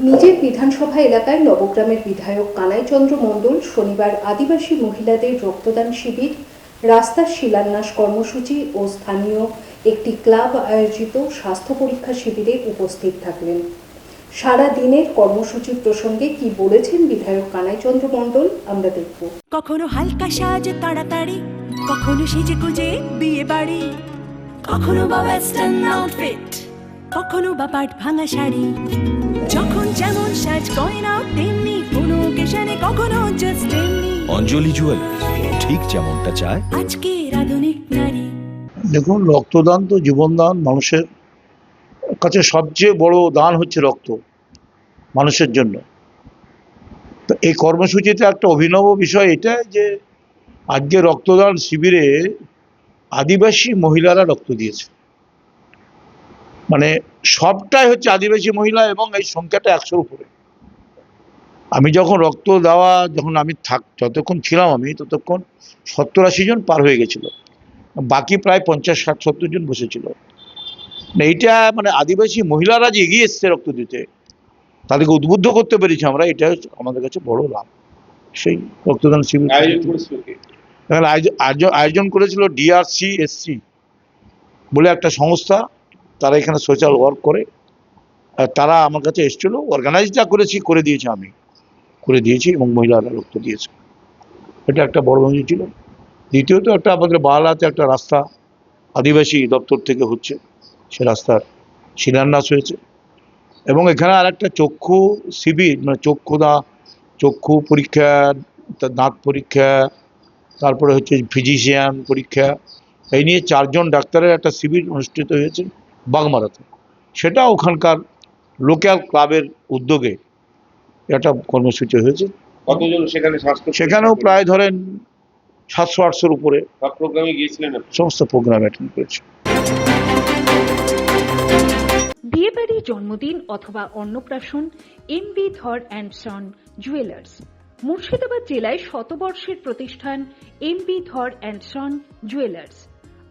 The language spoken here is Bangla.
নিজের বিধানসভা এলাকায় নবগ্রামের বিধায়ক কানাইচন্দ্র মণ্ডল শনিবার আদিবাসী মহিলাদের রক্তদান শিবির, রাস্তার শিলান্যাস কর্মসূচি ও স্থানীয় একটি ক্লাব আয়োজিত স্বাস্থ্য পরীক্ষা শিবিরে উপস্থিত থাকলেন। সারা দিনের কর্মসূচি প্রসঙ্গে কি বলেছেন বিধায়ক কানাইচন্দ্র মণ্ডল, আমরা দেখব। কখনো হালকা সাজ তাড়াতাড়ি, কখনো সেজে গুজে বিয়ে বাড়ি। কখনো বা ওয়েস্টার্ন আউটফিট কখনো বা পাট ভাঙা শাড়ি। যখন যেমন সাজ গয়না তেমনি কোনো অকেশনে কখনো জাস্ট এমনি অঞ্জলি জুয়েলার্স ঠিক যেমনটা চায়। আজকের আধুনিক নারী। দেখুন রক্তদান তো জীবনদান মানুষের কাছে সবচেয়ে বড় দান হচ্ছে রক্ত মানুষের জন্য। তো এই কর্মসূচিতে একটা অভিনব বিষয় এটা যে আজকে রক্তদান শিবিরে আদিবাসী মহিলারা রক্ত দিয়েছে। মানে সবটাই হচ্ছে আদিবাসী মহিলা এবং এই সংখ্যাটা একশোর উপরে। আমি যখন রক্ত দেওয়া যখন আমি থাক যতক্ষণ ছিলাম আমি ততক্ষণ সত্তর আশি জন পার হয়ে গেছিল। বাকি প্রায় পঞ্চাশ ষাট সত্তর জন বসেছিল। মানে এইটা মানে আদিবাসী মহিলারা যে এগিয়ে এসছে রক্ত দিতে তাদেরকে উদ্বুদ্ধ করতে পেরেছি আমরা এটা আমাদের কাছে বড় লাভ। সেই রক্তদান শিবির আয়োজন করেছিল আয়োজন ডিআরসি এসসি বলে একটা সংস্থা। তারা এখানে সোশ্যাল ওয়ার্ক করে। তারা আমার কাছে এসেছিল অর্গানাইজ যা করেছি, করে দিয়েছি আমি। করে দিয়েছি এবং মহিলারা রক্ত দিয়েছে। এটা একটা বড় মঞ্চ ছিল। দ্বিতীয়ত একটা আমাদের বাহালাতে একটা রাস্তা আদিবাসী দপ্তর থেকে হচ্ছে। সে রাস্তার শিলান্যাস হয়েছে। এবং এখানে আর একটা চক্ষু শিবির মানে চক্ষু দা চক্ষু পরীক্ষা দাঁত পরীক্ষা, তারপরে হচ্ছে ফিজিশিয়ান পরীক্ষা, এই নিয়ে চারজন ডাক্তারের একটা শিবির অনুষ্ঠিত হয়েছে। বাগমারাতে সেটা ওখানকার লোকাল ক্লাবের উদ্যোগে একটা কর্মসূচি হয়েছে। কতজন সেখানে সেখানেও প্রায় ধরেন সাতশো আটশোর উপরে প্রোগ্রামে গিয়েছিলেন সমস্ত প্রোগ্রাম অ্যাটেন্ড করেছে। বিয়েবাড়ি জন্মদিন অথবা অন্নপ্রাশন M B Dhar and son jewellers Murshidabad জেলায় শতবর্ষের প্রতিষ্ঠান MB Dhar and son jewellers